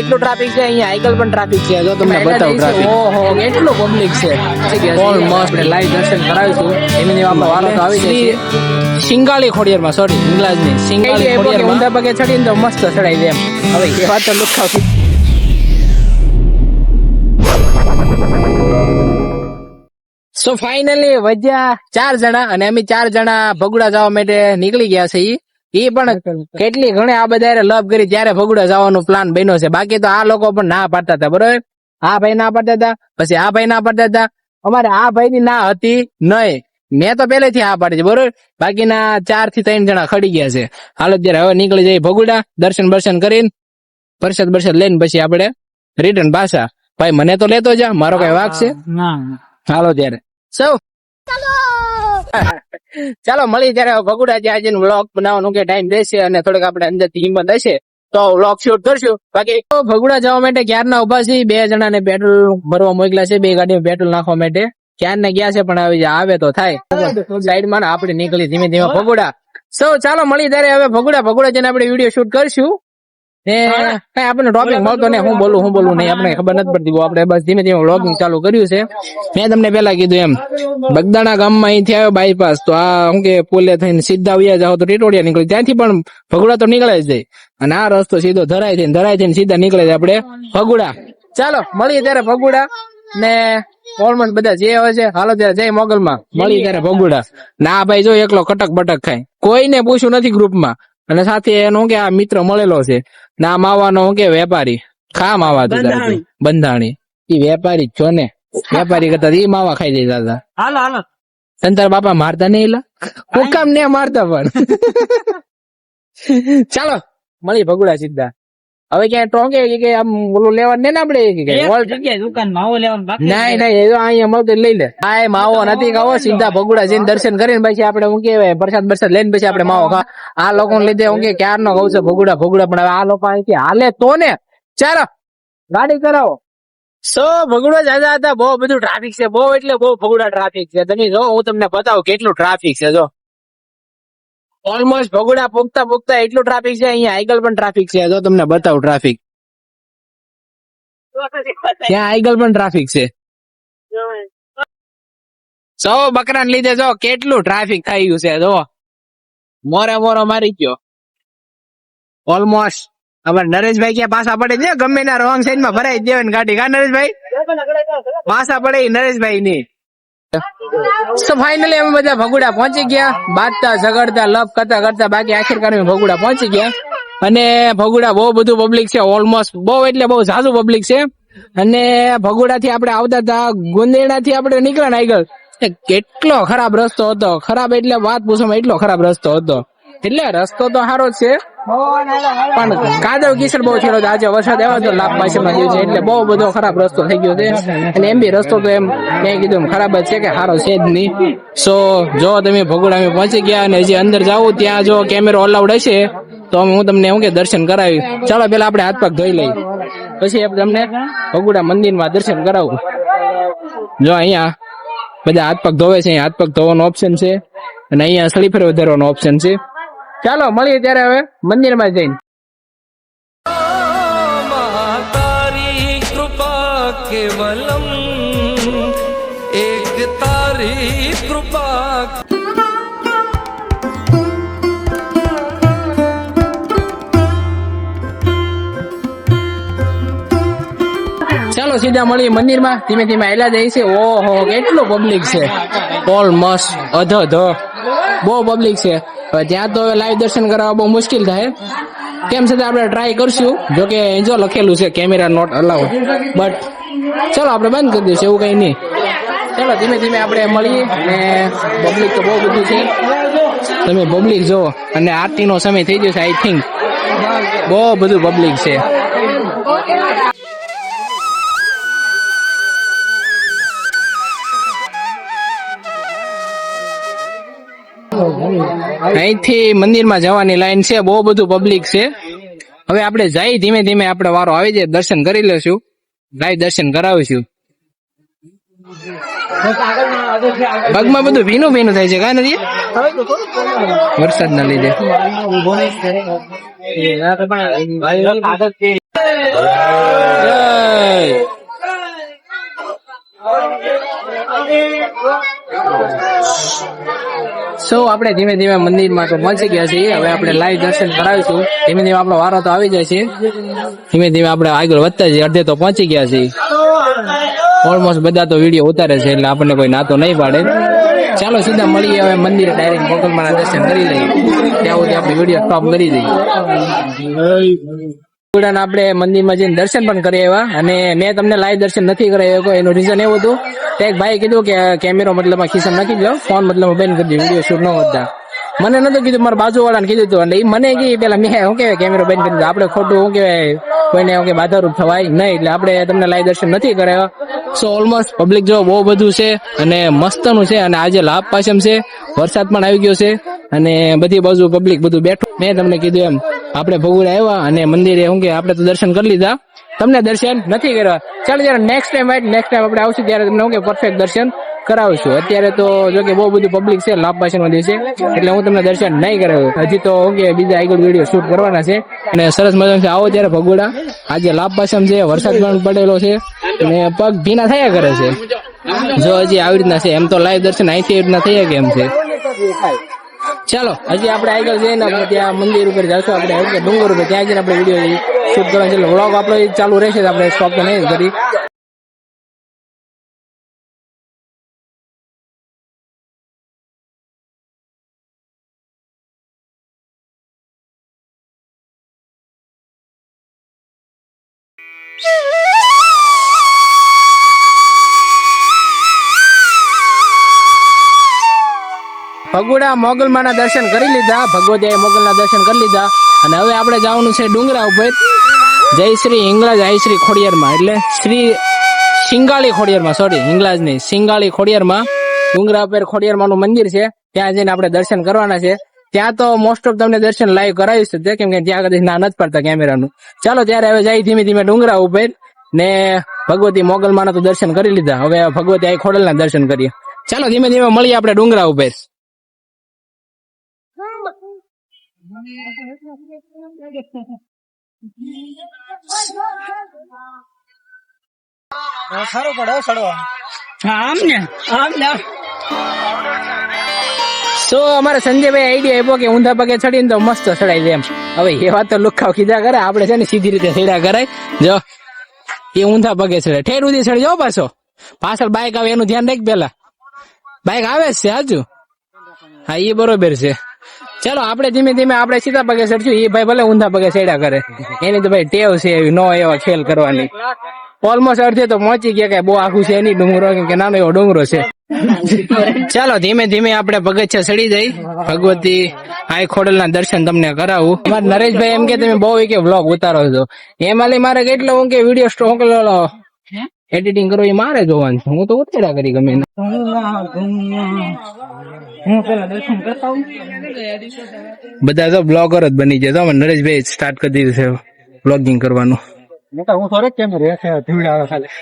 એટલું ટ્રાફિક છે અહીંયા. આઈકલ પણ ટ્રાફિક છે. જો તમને બતાવું ટ્રાફિક ઓહો કેટલું પબ્લિક છે. ઓલમોસ્ટ લાઈવ દર્શન કરાવીશું. ધીમે આપણો વારો તો આવી જાય સિંગાળી ખોડિયારમાં સોરી ઇંગ્લાજની સિંગાળી ખોડિયારમાં. ઊંધા પગે ચડીને તો મસ્ત ચડાઈ દે એમ. હવે એ વાત તો લુખાવતી સો ફાઇનલી વજ્યા ચાર જણા અને અમે ચાર જણા ભગુડા જવા માટે નીકળી ગયા છે ઈ ઈ પણ કેટલી ઘણી આ બધા લવ કરી ત્યારે ભગુડા જવાનો પ્લાન બન્યો છે. બાકી તો આ લોકો પણ ના પાડતા હતા બરોબર? આ ભાઈ ના પાડતા હતા પછી આ ભાઈ ના પાડતા હતા. અમારે આ ભાઈ ની ના હતી નહીં. મેં તો પેલેથી આ પાડી છે બરોબર? બાકીના ચારથી ત્રણ જણા ખડી ગયા છે. હાલો ત્યારે હવે નીકળી જાય ભગુડા દર્શન બર્શન કરીને પરસાદ બરસાદ લઈને પછી આપણે રિટર્ન પાછા. ભાઈ મને તો લેતો જા મારો કઈ વાક છે? હાલો ત્યારે. સૌ ચાલો મળી ત્યારે ભગુડા ત્યાં જઈને વ્લોગ બનાવવાનો કે ટાઈમ રહેશે અને થોડીક આપણે અંદરથી હિંમત હશે. તો વ્લોગ શૂટ કરશું. બાકી ભગુડા જવા માટે ક્યારના ઊભા છે? બે જણા ને પેટ્રોલ ભરવા મોકલા છે, બે ગાડીમાં પેટ્રોલ નાખવા માટે. ક્યારના ગયા છે પણ હવે આવે તો થાય. સાઈડમાં આપણે નીકળી ધીમે ધીમે ભગુડા. સૌ ચાલો મળી ત્યારે હવે ભગુડા. ભગુડા જઈને આપણે વીડિયો શૂટ કરશું. ને કઈ આપણને ટોપિક મળતો ને હું બોલું હું બોલું નહીં આપણે ખબર નથી પડતી આપણે બસ ધીમે ધીમે વ્લોગિંગ ચાલુ કર્યું છે. મેં તમને પેલા કીધું એમ બગદાણા ગામમાં અહીંથી આવ્યો બાયપાસ તો આ શું કે પુલે થઈને સીધા વ્યા જાવ તો ટીટોડિયા નીકળે. ત્યાંથી પણ ભગુડા તો નીકળે જ જાય અને આ રસ્તો સીધો ધરાય થઈને ધરાય થઈને સીધા નીકળે છે આપણે ભગુડા ચાલો મળીએ ત્યારે ભગુડા ને ઓલમોસ્ટ બધા જે હોય છે હાલો ત્યારે જય મોગલમાં. મળીએ ત્યારે ભગુડા ના ભાઈ જો એકલો કટક બટક ખાય. કોઈને પૂછ્યું નથી ગ્રુપમાં અને સાથે એનો કે આ મિત્ર મળેલો છે. ના માવાનો હું કે વેપારી. ખા માવા તું બંધાણી. ઈ વેપારી છો ને? વેપારી કરતા ઈ માવા ખાઈ જતા હતા હાલો હાલો. સંતાર બાપા મારતા નહીં એલા હું કામ ને મારતા પણ. ચાલો મળી ભગુડા સીધા. હવે ક્યાંય ટોંકે કે આમ ઓલું લેવાનું ને આપડે કે જગ્યાએ દુકાન માવો લેવાનું બાકી નહીં નહીં એ તો અહીંયા મળતો લઈ લે. આ એ માવો નથી ખાવો સીધા ભગુડા જઈને દર્શન કરીને પછી આપણે હું કેવાય પ્રસાદ બરસાદ લઈને પછી આપણે માવો ખા. આ લોકો લીધે હું કે ક્યાર નો કહું છે ભગુડા ભગુડા પણ હવે આ લોકો અહીંથી હાલે તો ને. ચાલો ગાડી કરાવો. સો ભગુડો જાજા હતા બહુ બધું ટ્રાફિક છે બહુ એટલે બહુ ભગુડા ટ્રાફિક છે. તમે જો હું તમને બતાવું કેટલું ટ્રાફિક છે જો. ઓલમોસ્ટ ભગોડા પોગતા પોગતા એટલો ટ્રાફિક છે અહીંયા આગળ પણ ટ્રાફિક છે. જો તમને બતાવું ટ્રાફિક ત્યાં આગળ પણ ટ્રાફિક છે. સો બકરા લીધે જો કેટલું ટ્રાફિક થઈ ગયું છે જો. મોરે મોરો મારી ગયો. ઓલમોસ્ટ અમારે નરેશભાઈ ક્યાં પાછા પડે છે ગમે ના રોંગ સાઈડમાં ભરાઈ દેવાની ગાડી. કા નરેશભાઈ? પાછા પડે નરેશભાઈ ની તો ફાઇનલી અમે બધા ભગુડા પહોંચી ગયા. બાજતા ઝઘડતા, લપ કરતા કરતા બાકી આખિરકાર અમે ભગુડા પહોંચી ગયા. અને ભગુડા બહુ બધું પબ્લિક છે ઓલમોસ્ટ બહુ એટલે બહુ ઝાઝુ પબ્લિક છે. અને ભગુડા થી આપણે આવતા હતા ગુંદેડા થી આપણે નીકળ્યા આગળ. કેટલો ખરાબ રસ્તો હતો. ખરાબ એટલે વાત પૂછવામાં એટલો ખરાબ રસ્તો હતો. એટલે રસ્તો તો સારો જ છે. પણ કાદવ કિચડ બહુ થયેલો આજે વરસાદ આવ્યો તો લાભ પાસે માં છે. એટલે બહુ બધો ખરાબ રસ્તો થઈ ગયો છે. અને એમ બી રસ્તો તો એમ મેં કીધું ખરાબ જ છે કે સારો છે જ નહીં. સો જો તમે ભગોડામાં પહોંચી ગયા અને હજી અંદર જાવું ત્યાં જો કેમેરો અલાઉડ હશે, તો હું તમને એવું કે દર્શન કરાવી ચાલો પેલા આપણે હાથ પગ ધોઈ લઈએ. પછી તમને ભગુડા મંદિરમાં દર્શન કરાવું. જો અહીંયા બધા હાથ પગ ધોવે છે. હાથ પગ ધોવાનો ઓપ્શન છે. અને અહીંયા સ્લીપર વધારવાનો ઓપ્શન છે. ચાલો મળીએ ત્યારે હવે મંદિરમાં જઈને. કેવલમ એક તારી કૃપા ચાલો સીધા મળીએ મંદિરમાં. ધીમે ધીમે આયલા જાય છે ઓહો કેટલું પબ્લિક છે. ઓલમોસ્ટ અધ બહુ પબ્લિક છે. હવે ત્યાં તો લાઈવ દર્શન કરવા બહુ મુશ્કેલ થાય. કેમ છતાં આપણે ટ્રાય કરશું. જો કે જો લખેલું છે કેમેરા નોટ અલાઉ બટ ચલો, આપણે બંધ કરી દઈશું, એવું કઈ નહીં. ચલો, ધીમે ધીમે આપણે મળીએ અને પબ્લિક તો બહુ બધું છે. તમે પબ્લિક જો અને આરતીનો સમય થઈ ગયો છે આઈ થિંક બહુ બધું પબ્લિક છે. અહીંથી મંદિરમાં જવાની લાઈન છે, બહુ બધું પબ્લિક છે. હવે આપણે જઈ ધીમે ધીમે આપણે વારો આવી જાય, દર્શન કરી લેશું લાઈવ દર્શન કરાવીશું. પગમાં બધું ભીનું ભીનું થાય છે, કાંઈ નથી? વરસાદ ના લીધે આપણે ધીમે ધીમે મંદિરમાં તો પહોંચી ગયા છીએ. હવે આપણે લાઈવ દર્શન કરાવીશું. ધીમે ધીમે આપણો વારો તો આવી જાય છે. ધીમે ધીમે આપણે આગળ વધતા જઈએ. અડધે તો પહોંચી ગયા છીએ. ઓલમોસ્ટ બધા તો વીડિયો ઉતારે છે, એટલે આપણને કોઈ નાતો નહીં પાડે. ચાલો સીધા મળીએ. હવે મંદિરે ડાયરેક્ટ મોગલમાના દર્શન કરી લઈએ. ત્યાં સુધી આપણે વીડિયો સ્ટોપ કરી દઈએ. આપણે મંદિરમાં જઈને દર્શન પણ કરી આવ્યા. અને મેં તમને લાઈવ દર્શન નથી કરાવ્યો એનું રીઝન એવું હતું? કે એક ભાઈ કીધું કે કેમેરો મતલબ ખિસ્સા નાખી દો. ફોન મતલબ બેન કરી દીધો. વીડિયો શૂટ ન વધતા મને નતું કીધું, મારા બાજુ વાળાને કીધું હતું એટલે એ મને કે પેલા મેં શું કહેવાય કેમેરો બંધ કરી દીધો? આપણે ખોટું શું કહેવાય? કોઈને શું કે બાધારૂપ થવાય નહીં. એટલે આપણે તમને લાઈવ દર્શન નથી કરાવ્યા સો ઓલમોસ્ટ પબ્લિક જો બહુ બધું છે અને મસ્તનું છે અને આજે લાભ પાછમ છે. વરસાદ પણ આવી ગયો છે અને બધી બાજુ પબ્લિક બધું બેઠું. મેં તમને કીધું એમ આપણે ભગુડા આવ્યા અને મંદિરે શું કે આપણે તો દર્શન કરી લીધા. તમને દર્શન નથી કરવા ચાલો જયારે નેક્સ્ટ ટાઈમ આવીને નેક્સ્ટ ટાઈમ આપણે આવશું ત્યારે તમને શું કે પરફેક્ટ દર્શન કરાવશું. અત્યારે તો જો કે બહુ બધું પબ્લિક છે લાભ પાછળમાં દિવસે એટલે હું તમને દર્શન નહીં કરાવ્યું હજી તો કે બીજા આગળ વીડિયો શૂટ કરવાના છે. અને સરસ મજાનું છે, આવો ત્યારે ભગોડા. આજે લાભ પાછમ છે, વરસાદ પણ પડેલો છે. અને પગ ભીના થયા કરે છે. જો હજી આવી રીતના છે, એમ તો લાઈવ દર્શન અહીંથી એવી રીતના થયા કેમ છે? ચાલો, હજી આપણે આગળ જઈને આપણે ત્યાં મંદિર ઉપર જશું. આપણે ડુંગર ઉપર ત્યાં જઈને આપણે વીડિયો શૂટ કરવાનો છે. વ્લોગ આપણો ચાલુ રહેશે આપણે સ્ટોપ તો નહીં કરી. ભગોડા મોગલમાના દર્શન કરી લીધા. ભગવતી મોગલના દર્શન કરી લીધા. અને હવે આપણે જવાનું છે ડુંગરા ઉપર. જય શ્રી હિંગલાજ આઈ શ્રી ખોડિયારમાં. એટલે શ્રી સિંગાળી ખોડિયારમાં સોરી હિંગલાજ નહીં સિંગાળી ખોડિયારમાં. ડુંગરા ઉપર ખોડિયારમાંનું મંદિર છે. ત્યાં જઈને આપણે દર્શન કરવાના છે. ત્યાં તો મોસ્ટ ઓફ તમને દર્શન લાઈવ કરાવી શકે કેમ કે ત્યાં કદાચ ના નથી પડતા કેમેરાનું. ચાલો, ત્યારે હવે જઈ ધીમે ધીમે ડુંગરા ઉપર. ને ભગવતી મોગલમાના તો દર્શન કરી લીધા. હવે ભગવતી આઈ ખોડલના દર્શન કરીએ. ચાલો, ધીમે ધીમે મળીએ આપણે ડુંગરા ઉપર. સો અમારે સંજયભાઈ આઈડિયા આપ્યો કે ઊંધા પગે ચડીને તો મસ્ત ચડાઈ દે એમ. હવે એ વાત તો લુખાવ કીધા કરે આપણે છે ને સીધી રીતે ચડ્યા કરાય જો એ ઊંધા પગે ચડે. ઠેર સુધી ચડી જાઓ પાછો. પાછળ બાઇક આવે એનું ધ્યાન રાખ પેલા. બાઇક આવે જ છે હાજુ હા એ બરોબર છે. ચાલો, આપણે ધીમે ધીમે આપણે સીધા પગે ચડશું. એ ભાઈ ભલે ઊંધા પગે ચડ્યા કરે. એની તો ભાઈ ટેવ છે એવી, નો એવા ખેલ કરવાની. ઓલમોસ્ટ અડધે તો પહોંચી ગયા કે બહુ આખું છે એની ડુંગરો કે નાનો એવો ડુંગરો છે. ચાલો, ધીમે ધીમે આપણે પગથિયા ચડી જઈ ભગવતી આઈ ખોડલ ના દર્શન તમને કરાવું. અમારે નરેશભાઈ એમ કે, તમે બહુ એક વ્લોગ ઉતારો છો. એમાં મારે કેટલો હું કે વીડિયો સ્ટોક એડિટિંગ કરવો એ મારે જોવાનું છે. હું તો ઉતાર્યા કરી ગમે એને. બધા તો બ્લોગર જ બની જાય તો અમારે નરેશભાઈ સ્ટાર્ટ કરી દીધું છે બ્લોગિંગ કરવાનું. હું થોડે કેમ રે છે? ધીવડા આવે ખાલી.